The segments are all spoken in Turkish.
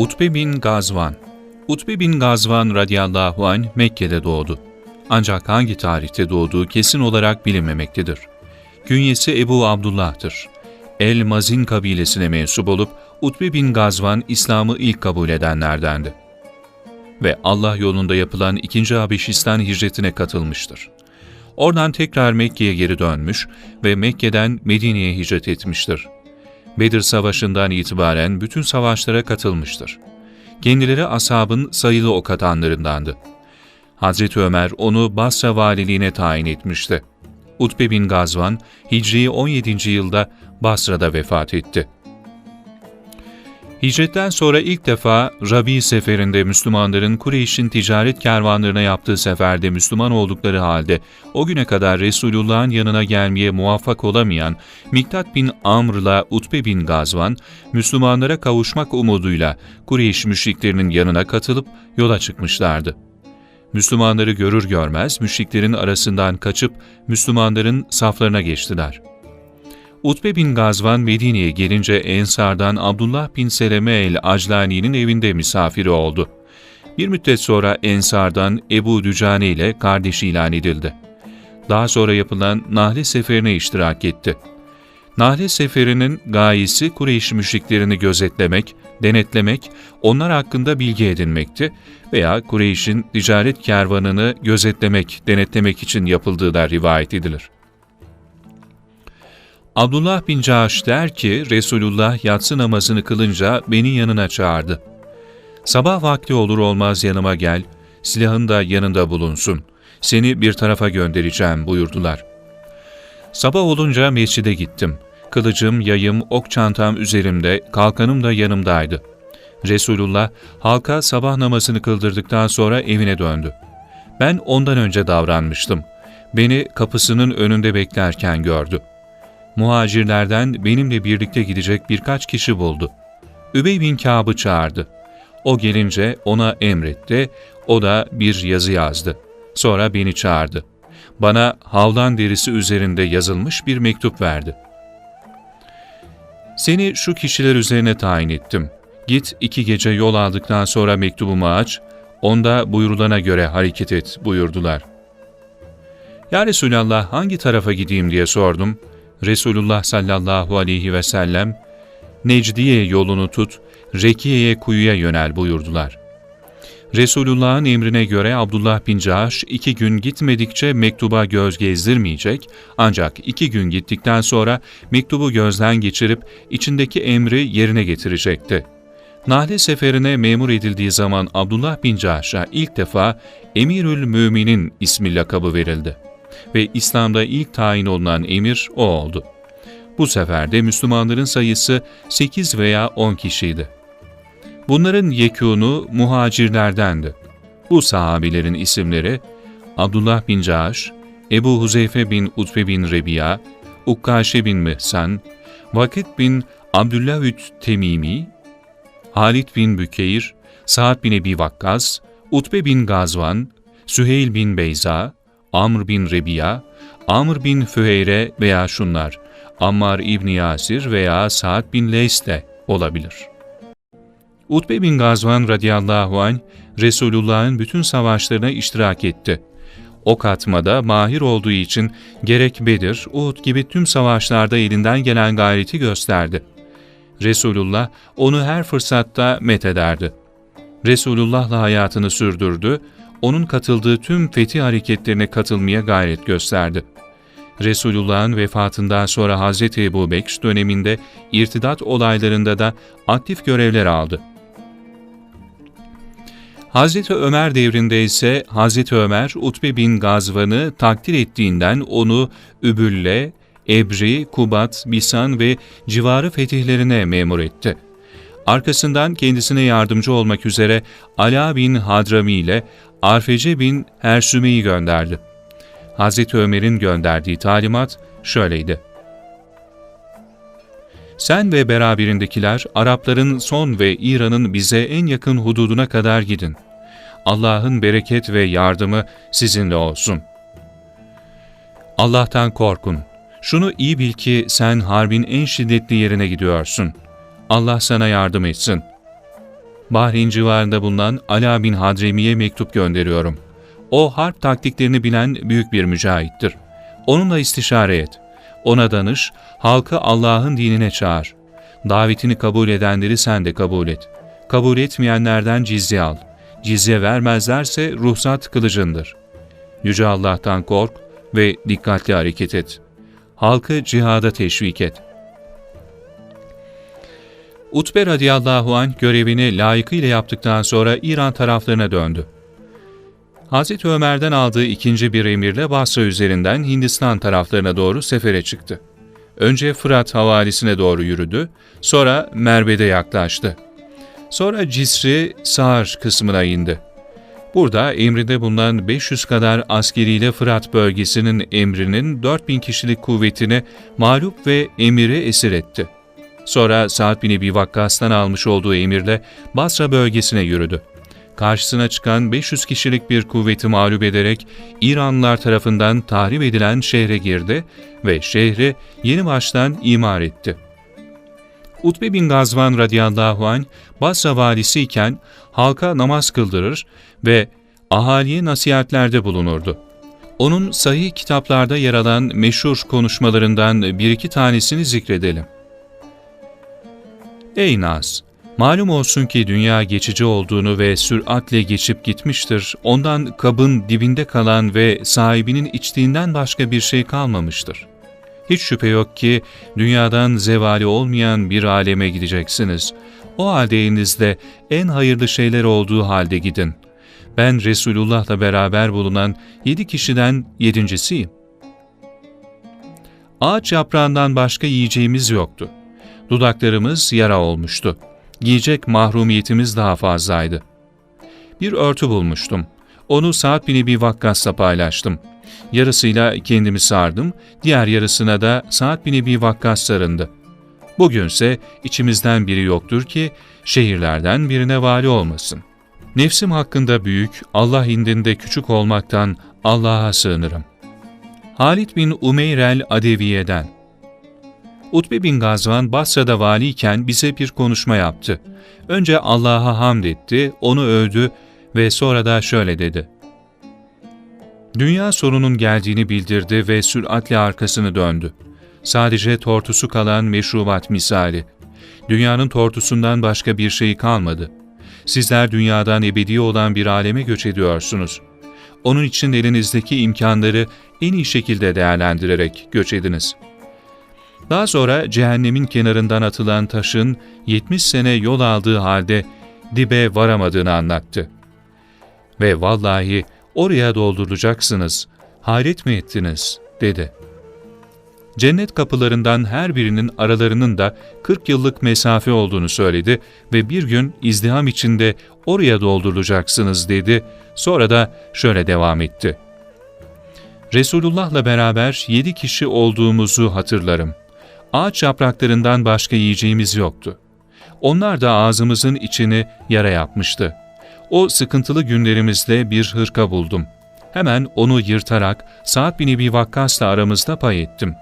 Utbe bin Gazvan Utbe bin Gazvan radıyallahu anh Mekke'de doğdu. Ancak hangi tarihte doğduğu kesin olarak bilinmemektedir. Künyesi Ebu Abdullah'tır. El-Mazin kabilesine mensup olup Utbe bin Gazvan İslam'ı ilk kabul edenlerdendi. Ve Allah yolunda yapılan 2. Habeşistan hicretine katılmıştır. Oradan tekrar Mekke'ye geri dönmüş ve Mekke'den Medine'ye hicret etmiştir. Bedir Savaşı'ndan itibaren bütün savaşlara katılmıştır. Kendileri ashabın sayılı ok atanlarındandı. Hazreti Ömer onu Basra valiliğine tayin etmişti. Utbe bin Gazvan, Hicri 17. yılda Basra'da vefat etti. Hicretten sonra ilk defa Rabi seferinde Müslümanların Kureyş'in ticaret kervanlarına yaptığı seferde Müslüman oldukları halde o güne kadar Resulullah'ın yanına gelmeye muvaffak olamayan Miktat bin Amr'la Utbe bin Gazvan, Müslümanlara kavuşmak umuduyla Kureyş müşriklerinin yanına katılıp yola çıkmışlardı. Müslümanları görür görmez müşriklerin arasından kaçıp Müslümanların saflarına geçtiler.'' Utbe bin Gazvan Medine'ye gelince Ensar'dan Abdullah bin Seleme el-Aclani'nin evinde misafiri oldu. Bir müddet sonra Ensar'dan Ebu Dücane ile kardeş ilan edildi. Daha sonra yapılan Nahle Seferi'ne iştirak etti. Nahle Seferi'nin gayesi Kureyş müşriklerini gözetlemek, denetlemek, onlar hakkında bilgi edinmekti veya Kureyş'in ticaret kervanını gözetlemek, denetlemek için yapıldığı da rivayet edilir. Abdullah bin Caş der ki Resulullah yatsı namazını kılınca beni yanına çağırdı. Sabah vakti olur olmaz yanıma gel, silahın da yanında bulunsun. Seni bir tarafa göndereceğim buyurdular. Sabah olunca mescide gittim. Kılıcım, yayım, ok çantam üzerimde, kalkanım da yanımdaydı. Resulullah halka sabah namazını kıldırdıktan sonra evine döndü. Ben ondan önce davranmıştım. Beni kapısının önünde beklerken gördü muhacirlerden benimle birlikte gidecek birkaç kişi buldu. Übey bin Kâb'ı çağırdı. O gelince ona emretti, o da bir yazı yazdı. Sonra beni çağırdı. Bana havlan derisi üzerinde yazılmış bir mektup verdi. Seni şu kişiler üzerine tayin ettim. Git iki gece yol aldıktan sonra mektubumu aç, onda buyurulana göre hareket et buyurdular. Ya Resulallah hangi tarafa gideyim diye sordum. Resulullah sallallahu aleyhi ve sellem, Necdiye yolunu tut, Rekiye'ye kuyuya yönel buyurdular. Resulullah'ın emrine göre Abdullah bin Cahaş iki gün gitmedikçe mektuba göz gezdirmeyecek ancak iki gün gittikten sonra mektubu gözden geçirip içindeki emri yerine getirecekti. Nahle seferine memur edildiği zaman Abdullah bin Cahaş'a ilk defa Emirül Müminin ismi lakabı verildi ve İslam'da ilk tayin olunan emir o oldu. Bu sefer de Müslümanların sayısı 8 veya 10 kişiydi. Bunların yekûnu muhacirlerdendi. Bu sahabilerin isimleri Abdullah bin Caş, Ebu Huzeyfe bin Utbe bin Rebiya, Ukkaşe bin Mihsan, Vakit bin Abdüllahüt Temimi, Halid bin Bükeyr, Sa'd bin Ebi Vakkas, Utbe bin Gazvan, Süheyl bin Beyza, Amr bin Rebiya, Amr bin Füheyre veya şunlar, Ammar İbni Yasir veya Sa'd bin Leys de olabilir. Utbe bin Gazvan radıyallahu anh, Resulullah'ın bütün savaşlarına iştirak etti. Ok atmada mahir olduğu için gerek Bedir, Uhud gibi tüm savaşlarda elinden gelen gayreti gösterdi. Resulullah onu her fırsatta met ederdi. Resulullah'la hayatını sürdürdü, onun katıldığı tüm fethi hareketlerine katılmaya gayret gösterdi. Resulullah'ın vefatından sonra Hz. Ebu Bekş döneminde irtidat olaylarında da aktif görevler aldı. Hz. Ömer devrinde ise Hz. Ömer Utbe bin Gazvan'ı takdir ettiğinden onu Übülle, Ebri, Kubat, Bisan ve civarı fetihlerine memur etti. Arkasından kendisine yardımcı olmak üzere Ala bin Hadrami ile Arfece bin Hersüme'yi gönderdi. Hazreti Ömer'in gönderdiği talimat şöyleydi. Sen ve beraberindekiler Arapların son ve İran'ın bize en yakın hududuna kadar gidin. Allah'ın bereket ve yardımı sizinle olsun. Allah'tan korkun. Şunu iyi bil ki sen harbin en şiddetli yerine gidiyorsun. Allah sana yardım etsin. Bahreyn civarında bulunan Ala bin Hadremi'ye mektup gönderiyorum. O harp taktiklerini bilen büyük bir mücahittir. Onunla istişare et. Ona danış, halkı Allah'ın dinine çağır. Davetini kabul edenleri sen de kabul et. Kabul etmeyenlerden cizye al. Cizye vermezlerse ruhsat kılıcındır. Yüce Allah'tan kork ve dikkatli hareket et. Halkı cihada teşvik et. Utbe radıyallahu anh görevini layıkıyla yaptıktan sonra İran taraflarına döndü. Hazreti Ömer'den aldığı ikinci bir emirle Basra üzerinden Hindistan taraflarına doğru sefere çıktı. Önce Fırat havalisine doğru yürüdü, sonra Merved'e yaklaştı. Sonra Cisri Sağır kısmına indi. Burada emrinde bulunan 500 kadar askeriyle Fırat bölgesinin emrinin 4000 kişilik kuvvetini mağlup ve emiri esir etti. Sonra Sa'd bin Ebi Vakkas'tan almış olduğu emirle Basra bölgesine yürüdü. Karşısına çıkan 500 kişilik bir kuvveti mağlup ederek İranlılar tarafından tahrip edilen şehre girdi ve şehri yeni baştan imar etti. Utbe bin Gazvan radıyallahu anh Basra valisi iken halka namaz kıldırır ve ahaliye nasihatlerde bulunurdu. Onun sahih kitaplarda yer alan meşhur konuşmalarından bir iki tanesini zikredelim. Ey Naz! Malum olsun ki dünya geçici olduğunu ve süratle geçip gitmiştir. Ondan kabın dibinde kalan ve sahibinin içtiğinden başka bir şey kalmamıştır. Hiç şüphe yok ki dünyadan zevali olmayan bir aleme gideceksiniz. O halde elinizde en hayırlı şeyler olduğu halde gidin. Ben Resulullah'la beraber bulunan yedi kişiden yedincisiyim. Ağaç yaprağından başka yiyeceğimiz yoktu. Dudaklarımız yara olmuştu. Giyecek mahrumiyetimiz daha fazlaydı. Bir örtü bulmuştum. Onu Sa'd bin Ebi Vakkas'la paylaştım. Yarısıyla kendimi sardım, diğer yarısına da Sa'd bin Ebi Vakkas sarındı. Bugünse içimizden biri yoktur ki şehirlerden birine vali olmasın. Nefsim hakkında büyük, Allah indinde küçük olmaktan Allah'a sığınırım. Halid bin Umeyrel Adeviye'den Utbe bin Gazvan Basra'da valiyken bize bir konuşma yaptı. Önce Allah'a hamd etti, onu övdü ve sonra da şöyle dedi. Dünya sorunun geldiğini bildirdi ve süratle arkasını döndü. Sadece tortusu kalan meşrubat misali. Dünyanın tortusundan başka bir şey kalmadı. Sizler dünyadan ebedi olan bir aleme göç ediyorsunuz. Onun için elinizdeki imkanları en iyi şekilde değerlendirerek göç ediniz.'' Daha sonra cehennemin kenarından atılan taşın 70 sene yol aldığı halde dibe varamadığını anlattı. Ve vallahi oraya doldurulacaksınız, hayret mi ettiniz, dedi. Cennet kapılarından her birinin aralarının da 40 yıllık mesafe olduğunu söyledi ve bir gün izdiham içinde oraya doldurulacaksınız dedi. Sonra da şöyle devam etti. Resulullah'la beraber yedi kişi olduğumuzu hatırlarım. Ağaç yapraklarından başka yiyeceğimiz yoktu. Onlar da ağzımızın içini yara yapmıştı. O sıkıntılı günlerimizde bir hırka buldum. Hemen onu yırtarak Sa'd bin Ebi Vakkas'la aramızda pay ettim.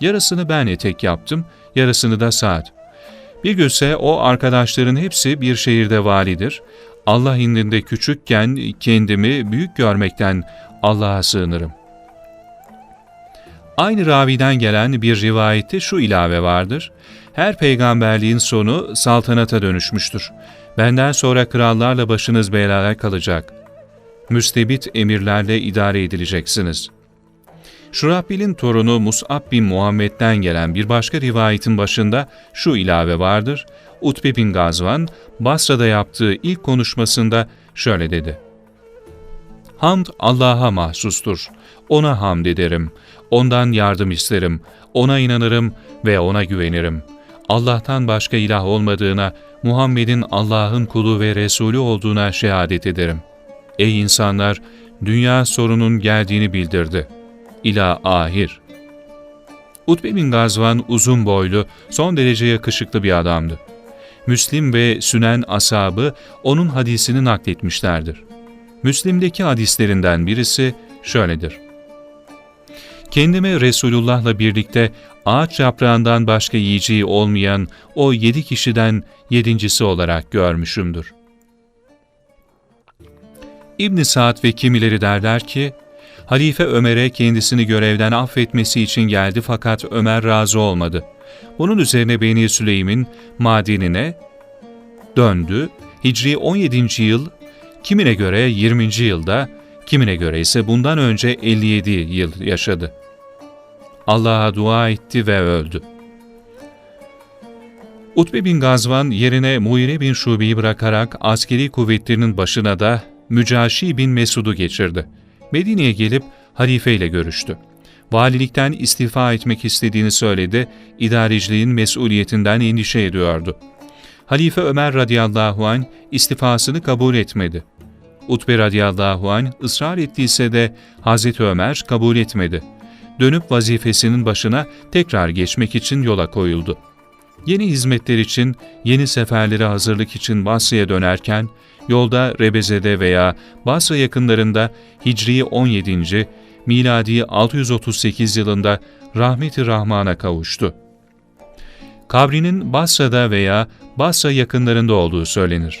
Yarısını ben etek yaptım, yarısını da Sa'd. Bir günse o arkadaşların hepsi bir şehirde validir. Allah indinde küçükken kendimi büyük görmekten Allah'a sığınırım.'' Aynı raviden gelen bir rivayette şu ilave vardır. Her peygamberliğin sonu saltanata dönüşmüştür. Benden sonra krallarla başınız belaya kalacak. Müstebit emirlerle idare edileceksiniz. Şurahbil'in torunu Mus'ab bin Muhammed'den gelen bir başka rivayetin başında şu ilave vardır. Utbe bin Gazvan, Basra'da yaptığı ilk konuşmasında şöyle dedi. Hamd Allah'a mahsustur. Ona hamd ederim. Ondan yardım isterim, ona inanırım ve ona güvenirim. Allah'tan başka ilah olmadığına, Muhammed'in Allah'ın kulu ve Resulü olduğuna şehadet ederim. Ey insanlar! Dünya sorunun geldiğini bildirdi. İla ahir. Utbe bin Gazvan uzun boylu, son derece yakışıklı bir adamdı. Müslim ve Sünen asabı onun hadisini nakletmişlerdir. Müslim'deki hadislerinden birisi şöyledir. Kendimi Resulullah'la birlikte ağaç yaprağından başka yiyeceği olmayan o yedi kişiden yedincisi olarak görmüşümdür. İbn Saad ve kimileri derler ki, Halife Ömer'e kendisini görevden affetmesi için geldi fakat Ömer razı olmadı. Bunun üzerine Beni Süleym'in madinine döndü. Hicri 17. yıl, kimine göre 20. yılda, kimine göre ise bundan önce 57 yıl yaşadı. Allah'a dua etti ve öldü. Utbe bin Gazvan yerine Muire bin Şube'yi bırakarak askeri kuvvetlerinin başına da Mücaşi bin Mesud'u geçirdi. Medine'ye gelip halife ile görüştü. Valilikten istifa etmek istediğini söyledi, idareciliğin mesuliyetinden endişe ediyordu. Halife Ömer radıyallahu anh istifasını kabul etmedi. Utbe radıyallahu anh ısrar ettiyse de Hazreti Ömer kabul etmedi. Dönüp vazifesinin başına tekrar geçmek için yola koyuldu. Yeni hizmetler için, yeni seferlere hazırlık için Basra'ya dönerken, yolda Rebeze'de veya Basra yakınlarında Hicri 17. miladi 638 yılında rahmeti Rahman'a kavuştu. Kabrinin Basra'da veya Basra yakınlarında olduğu söylenir.